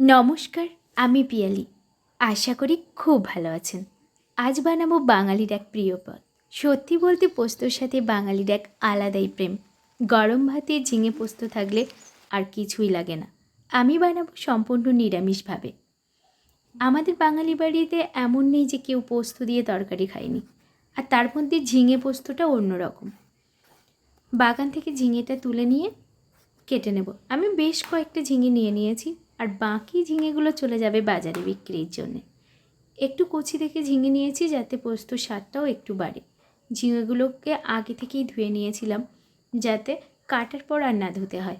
নমস্কার, আমি পিয়ালি। আশা করি খুব ভালো আছেন। আজ বানাবো বাঙালির এক প্রিয় পদ। সত্যি বলতে পোস্তর সাথে বাঙালির এক আলাদাই প্রেম। গরম ভাতে ঝিঙে পোস্ত থাকলে আর কিছুই লাগে না। আমি বানাবো সম্পূর্ণ নিরামিষভাবে। আমাদের বাঙালি বাড়িতে এমন নেই যে কেউ পোস্ত দিয়ে তরকারি খায়নি। আর তার মধ্যে ঝিঙে পোস্তটা অন্যরকম। বাগান থেকে ঝিঙেটা তুলে নিয়ে কেটে নেব। আমি বেশ কয়েকটা ঝিঙে নিয়ে নিয়েছি। আর বাকি ঝিঙেগুলো চলে যাবে বাজারে বিক্রির জন্যে। একটু কচি দেখে ঝিঙে নিয়েছি যাতে পোস্তর স্বাদটাও একটু বাড়ে। ঝিঙেগুলোকে আগে থেকেই ধুয়ে নিয়েছিলাম যাতে কাটার পর আর না ধুতে হয়।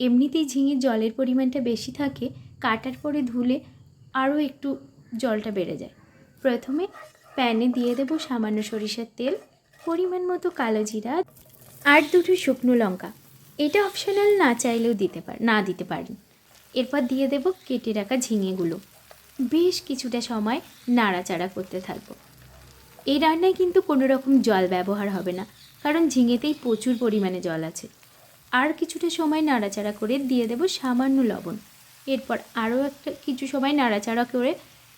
এমনিতেই ঝিঙের জলের পরিমাণটা বেশি থাকে, কাটার পরে ধুলে আরও একটু জলটা বেড়ে যায়। প্রথমে প্যানে দিয়ে দেবো সামান্য সরিষার তেল, পরিমাণ মতো কালো জিরা আর দুটো শুকনো লঙ্কা। এটা অপশনাল না চাইলেও দিতে পার না দিতে পারেন। এরপর দিয়ে দেব কেটে রাখা ঝিঙেগুলো। বেশ কিছুটা সময় নাড়াচাড়া করতে থাকব। এই রান্নায় কিন্তু কোনো রকম জল ব্যবহার হবে না, কারণ ঝিঙেতেই প্রচুর পরিমাণে জল আছে। আর কিছুটা সময় নাড়াচাড়া করে দিয়ে দেব সামান্য লবণ। এরপর আরও একটা কিছু সময় নাড়াচাড়া করে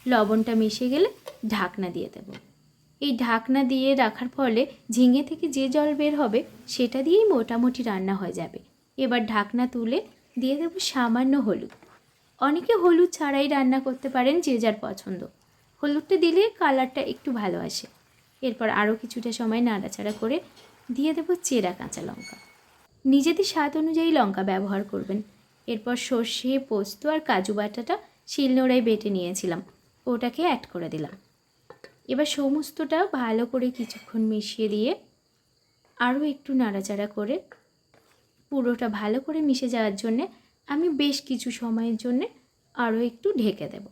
লবণটা মিশে গেলে ঢাকনা দিয়ে দেব। এই ঢাকনা দিয়ে রাখার ফলে ঝিঙে থেকে যে জল বের হবে, সেটা দিয়েই মোটামুটি রান্না হয়ে যাবে। এবার ঢাকনা তুলে দিয়ে দেবো সামান্য হলুদ। অনেকে হলুদ ছাড়াই রান্না করতে পারেন যে যার পছন্দ। হলুদটা দিলে কালারটা একটু ভালো আসে। এরপর আরও কিছুটা সময় নাড়াচাড়া করে দিয়ে দেবো চেরা কাঁচা লঙ্কা। নিজেদের স্বাদ অনুযায়ী লঙ্কা ব্যবহার করবেন। এরপর সর্ষে, পোস্ত আর কাজু বাটাটা শিলনোড়ায় বেটে নিয়েছিলাম। ওটাকে অ্যাড করে দিলাম। এবার সমস্তটা ভালো করে কিছুক্ষণ মিশিয়ে দিয়ে আরও একটু নাড়াচাড়া করে পুরোটা ভালো করে মিশে যাওয়ার জন্যে আমি বেশ কিছু সময়ের জন্যে আরও একটু ঢেকে দেব।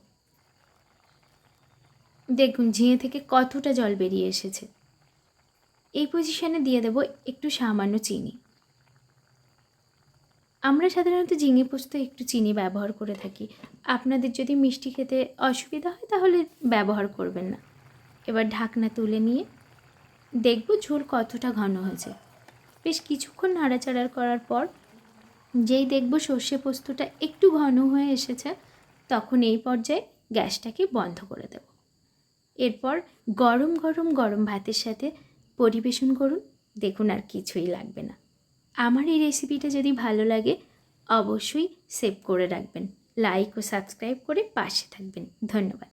দেখুন, ঝিঙে থেকে কতটা জল বেরিয়ে এসেছে। এই পজিশনে দিয়ে দেব একটু সামান্য চিনি। আমরা সাধারণত ঝিঙে পোস্ত একটু চিনি ব্যবহার করে থাকি। আপনাদের যদি মিষ্টি খেতে অসুবিধা হয়, তাহলে ব্যবহার করবেন না। এবার ঢাকনা তুলে নিয়ে দেখব ঝোল কতটা ঘন হয়েছে। বেশ কিছুক্ষণ নাড়াচাড়া করার পর যেই দেখব সর্ষে পোস্তটা একটু ঘন হয়ে এসেছে, তখন এই পর্যায়ে গ্যাসটাকে বন্ধ করে দেব। এরপর গরম গরম গরম ভাতের সাথে পরিবেশন করুন, দেখুন আর কিছুই লাগবে না। আমার এই রেসিপিটা যদি ভালো লাগে, অবশ্যই সেভ করে রাখবেন। লাইক ও সাবস্ক্রাইব করে পাশে থাকবেন। ধন্যবাদ।